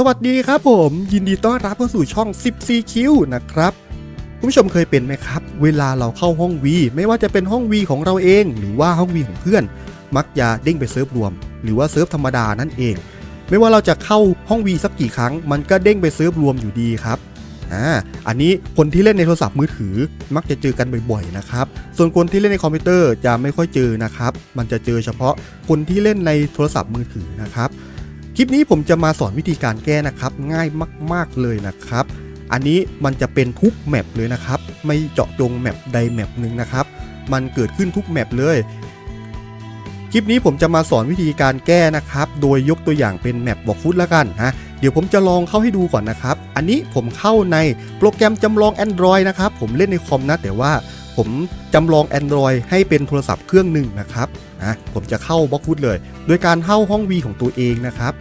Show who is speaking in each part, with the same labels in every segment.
Speaker 1: สวัสดีครับผมยินดีต้อนรับเข้าสู่ช่อง 14 คิวนะครับคุณผู้ชมเคยเป็นไหมครับ เวลาเราเข้าห้องวีไม่ว่าจะเป็นห้องวีของเราเอง หรือว่าห้องวีของเพื่อน มักจะเด้งไปเซิร์ฟรวม หรือว่าเซิร์ฟธรรมดานั่นเอง ไม่ว่าเราจะเข้าห้องวีสักกี่ครั้ง มันก็เด้งไปเซิร์ฟรวมอยู่ดีครับอ่าอันนี้คนที่เล่นในโทรศัพท์มือถือมักจะเจอกันบ่อยๆนะครับ ส่วนคนที่เล่นในคอมพิวเตอร์จะไม่ค่อยเจอนะครับ มันจะเจอเฉพาะคนที่เล่นในโทรศัพท์มือถือนะครับ คลิปนี้ผมจะมาสอนวิธีการแก้นะครับ ง่ายมาก ๆเลยนะครับ อันนี้มันจะเป็นทุกแมปเลยนะครับ ไม่เจาะจงแมปใดแมปหนึ่งนะครับ มันเกิดขึ้นทุกแมปเลยคลิปนี้ผมจะมาสอนวิธีการแก้นะครับ โดยยกตัวอย่างเป็นแมปบอกฟุตแล้วกันนะเดี๋ยวผมจะลองเข้าให้ดูก่อนนะครับ อันนี้ผมเข้าในโปรแกรมจำลอง Android นะครับ ผมเล่นในคอมนะ แต่ว่า ผมจำลอง Android ให้เป็นโทรศัพท์เครื่องหนึ่งนะครับนะผมจะเข้าบล็อกฟุตเลย โดยการเข้าห้อง V ของตัวเองนะครับ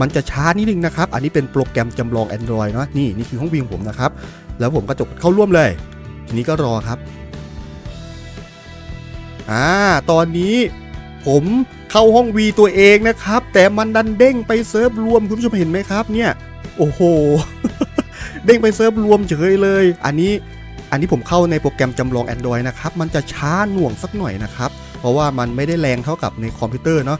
Speaker 1: มันจะช้านิดนึงนะครับ อันนี้เป็นโปรแกรมจำลอง Android เนาะนี่นี่คือห้อง V ของผมนะครับ แล้วผมก็จกเข้าร่วมเลย ทีนี้ก็รอครับอ่าตอนนี้ผมเข้าห้อง V ตัวเองนะครับ แต่มันดันเด้งไปเซิร์ฟรวมคุณผู้ชมเห็นไหมครับเนี่ย โอ้โห เด้งไปเซิร์ฟรวมเฉยเลย อันนี้ อันนี้ผมเข้าในโปรแกรมจำลอง Android นะครับ มันจะช้าหน่วงสักหน่อยนะครับ เพราะว่ามันไม่ได้แรงเท่ากับในคอมพิวเตอร์เนาะ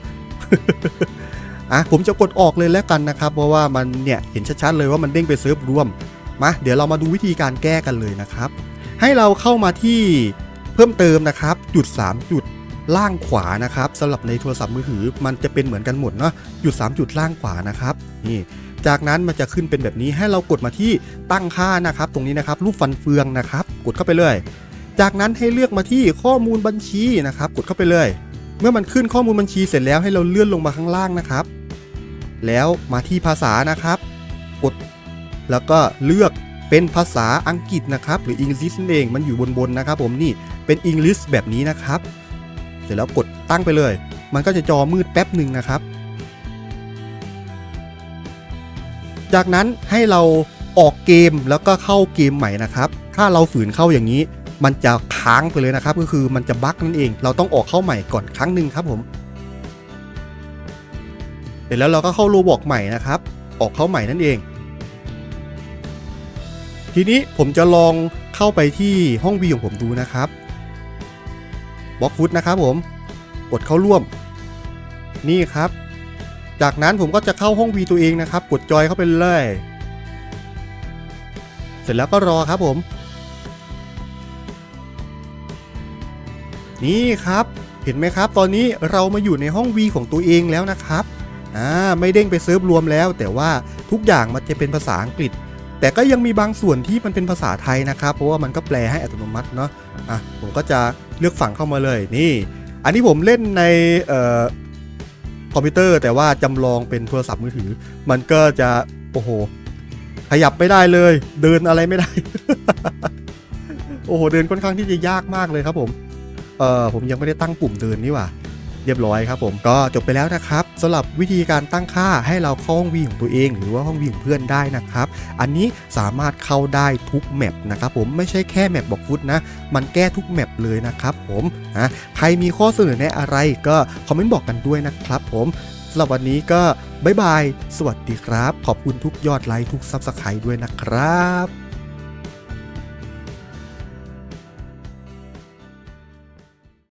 Speaker 1: อะผมจะกดออกเลยแล้วกันนะครับ เพราะว่ามันเนี่ยเห็นชัดๆเลยว่ามันเด้งไปเซิร์ฟรวมมาเดี๋ยวเรามาดูวิธีการแก้กันเลยนะครับ ให้เราเข้ามาที่เพิ่มเติมนะครับจุด 3 จุดล่างขวานะครับสำหรับในโทรศัพท์มือถือมันจะเป็นเหมือนกันหมดเนาะจุด 3 จุดล่างขวานะครับนี่ จากนั้นมันจะขึ้นเป็นแบบนี้ให้เรากดมาที่ตั้งค่านะครับ ตรงนี้นะครับรูปฟันเฟืองนะครับ กดเข้าไปเลย จากนั้นให้เลือกมาที่ข้อมูลบัญชีนะครับ กดเข้าไปเลย เมื่อมันขึ้นข้อมูลบัญชีเสร็จแล้วให้เราเลื่อนลงมาข้างล่างนะครับ แล้วมาที่ภาษานะครับ กด แล้วก็เลือกเป็นภาษาอังกฤษนะครับ หรือ English นั่นเองมันอยู่บนๆนะครับ ผมนี่เป็น English แบบนี้นะครับ เสร็จแล้วกดตั้งไปเลย มันก็จะจอมืดแป๊บหนึ่งนะครับ จากนั้นให้เราออกเกมแล้วก็เข้าเกมใหม่นะครับ ถ้าเราฝืนเข้าอย่างนี้ มันจะค้างไปเลยนะครับ ก็คือมันจะบั๊กนั่นเอง เราต้องออกเข้าใหม่ก่อนครั้งหนึ่งครับผม เสร็จแล้วเราก็เข้าโลบอกใหม่นะครับ ออกเข้าใหม่นั่นเอง ทีนี้ผมจะลองเข้าไปที่ห้องวีของผมดูนะครับบล็อกฟุตนะครับผม กดเข้าร่วม นี่ครับ จากนั้นผมก็จะเข้าห้องวีตัวเองนะครับ กดจอยเข้าไปเลย เสร็จแล้วก็รอครับผม นี่ครับ เห็นไหมครับ ตอนนี้เรามาอยู่ในห้อง V ของตัวเองแล้วนะครับอ่าไม่เด้งไปเซิร์ฟรวมแล้ว แต่ว่าทุกอย่างมันจะเป็นภาษาอังกฤษ แต่ก็ยังมีบางส่วนที่มันเป็นภาษาไทยนะครับ เพราะว่ามันก็แปลให้อัตโนมัติเนาะอะผมก็จะเลือกฝั่งเข้ามาเลยนี่ อันนี้ผมเล่นในเอ่อ คอมพิวเตอร์ แต่ว่าจำลองเป็นโทรศัพท์มือถือ มันก็จะโอ้โหขยับไม่ได้เลย เดินอะไรไม่ได้ โอ้โหเดินค่อนข้างที่จะยากมากเลยครับผมเออผมยังไม่ได้ตั้งปุ่มเดินนี่ว่า เรียบร้อยครับผมก็จบไปแล้วนะครับสำหรับวิธีการตั้งค่าให้เราเข้าห้องวีของตัวเอง หรือว่าห้องวีของเพื่อนได้นะครับ อันนี้สามารถเข้าได้ทุกแมปนะครับผมไม่ใช่แค่แมปบอกฟุตนะ มันแก้ทุกแมปเลยนะครับผมนะใครมีข้อเสนอแนะอะไรก็คอมเมนต์บอกกันด้วยนะครับผมสำหรับวันนี้ก็บ๊ายบาย สวัสดีครับ ขอบคุณทุกยอดไลค์ทุกซับสไครต์ด้วยนะครับ